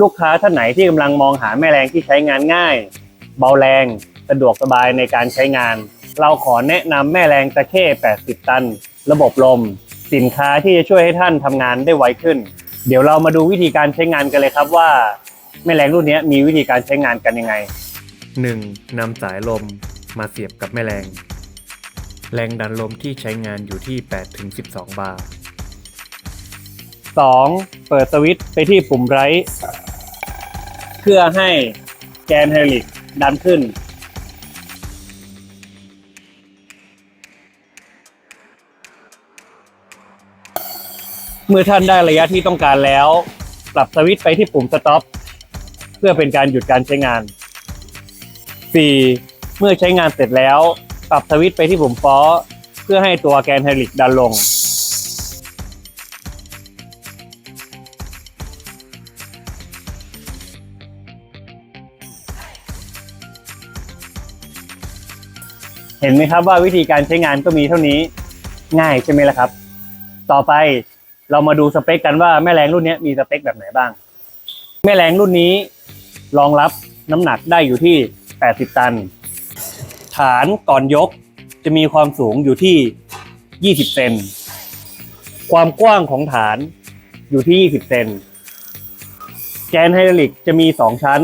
ลูกค้าท่านไหนที่กำลังมองหาแม่แรงที่ใช้งานง่าย เบาแรงสะดวกสบายในการใช้งาน เราขอแนะนำแม่แรงตะเข้ 80 ตัน ระบบลม สินค้าที่จะช่วยให้ท่านทำงานได้ไวขึ้น เดี๋ยวเรามาดูวิธีการใช้งานกันเลยครับว่า แม่แรงรุ่นนี้มีวิธีการใช้งานกันยังไง 1. นำสายลมมาเสียบกับแม่แรง แรงดันลมที่ใช้งานอยู่ที่ 8-12 บาร์ 2. เปิดสวิตช์ไปที่ปุ่มไรท์ เพื่อให้แกนไฮดรอลิกดันขึ้น เมื่อท่านได้ระยะที่ต้องการแล้ว ปรับสวิตช์ไปที่ปุ่มสต็อปเพื่อเป็นการหยุดการใช้งาน 4. เมื่อใช้งานเสร็จแล้ว ปรับสวิตช์ไปที่ปุ่มฟอเพื่อให้ตัวแกนไฮดรอลิกดันลง เห็นไหมครับว่าวิธีการใช้งานก็มีเท่านี้ง่ายใช่ไหมล่ะครับ ต่อไปเรามาดูสเปคกันว่าแม่แรงรุ่นนี้มีสเปคแบบไหนบ้าง แม่แรงรุ่นนี้รองรับน้ำหนักได้อยู่ที่ 80 ตัน ฐานก่อนยกจะมีความสูงอยู่ที่ 20 เซน ความกว้างของฐานอยู่ที่ 20 เซน แกนไฮดรอลิกจะมี 2 ชั้น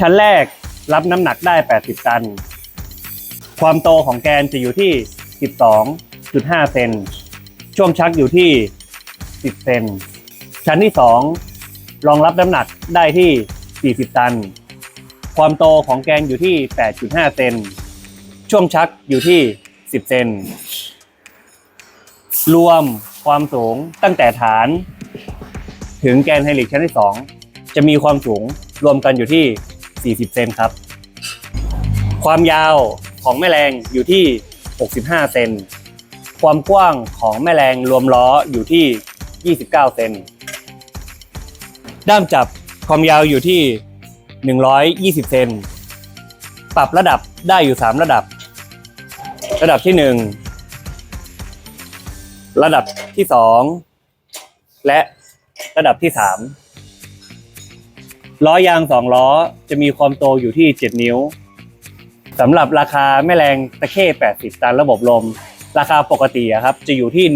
ชั้นแรกรับน้ำหนักได้ 80 ตัน ความโตของแกนจะอยู่ที่ 12.5 เซน ช่วงชักอยู่ที่ 10 เซน ชั้นที่ 2 รองรับน้ำหนักได้ที่ 40 ตัน ความโตของแกนอยู่ที่ 8.5 เซน ช่วงชักอยู่ที่ 10 เซน รวมความสูงตั้งแต่ฐาน ถึงแกนไฮดรอลิกชั้นที่ 2 จะมีความสูงรวมกันอยู่ที่ 40 เซนครับ ความยาว ของแม่แรงอยู่ที่ 65 เซน ความกว้างของแม่แรงรวมล้ออยู่ที่ 29 เซน ด้ามจับความยาวอยู่ที่ 120 เซน ปรับระดับได้อยู่ 3 ระดับ ระดับที่ 1 ระดับที่ 2 และระดับที่ 3 ล้อยาง 2 ล้อจะมีความโตอยู่ที่ 7 นิ้ว สำหรับราคาแม่แรงตะเข้ 80 ตันระบบลม ราคาปกติอะครับจะอยู่ที่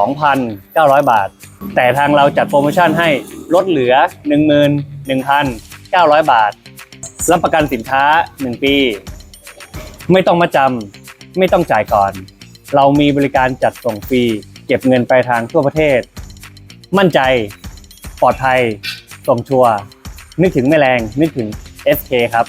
12,900 บาท แต่ทางเราจัดโปรโมชั่นให้ลดเหลือ 11,900 บาท รับประกันสินค้า 1 ปี ไม่ต้องมาจำไม่ต้องจ่ายก่อน เรามีบริการจัดส่งฟรี เก็บเงินปลายทางทั่วประเทศ มั่นใจ ปลอดภัยส่งชัวร์นึกถึงแม่แรงนึกถึง SK ครับ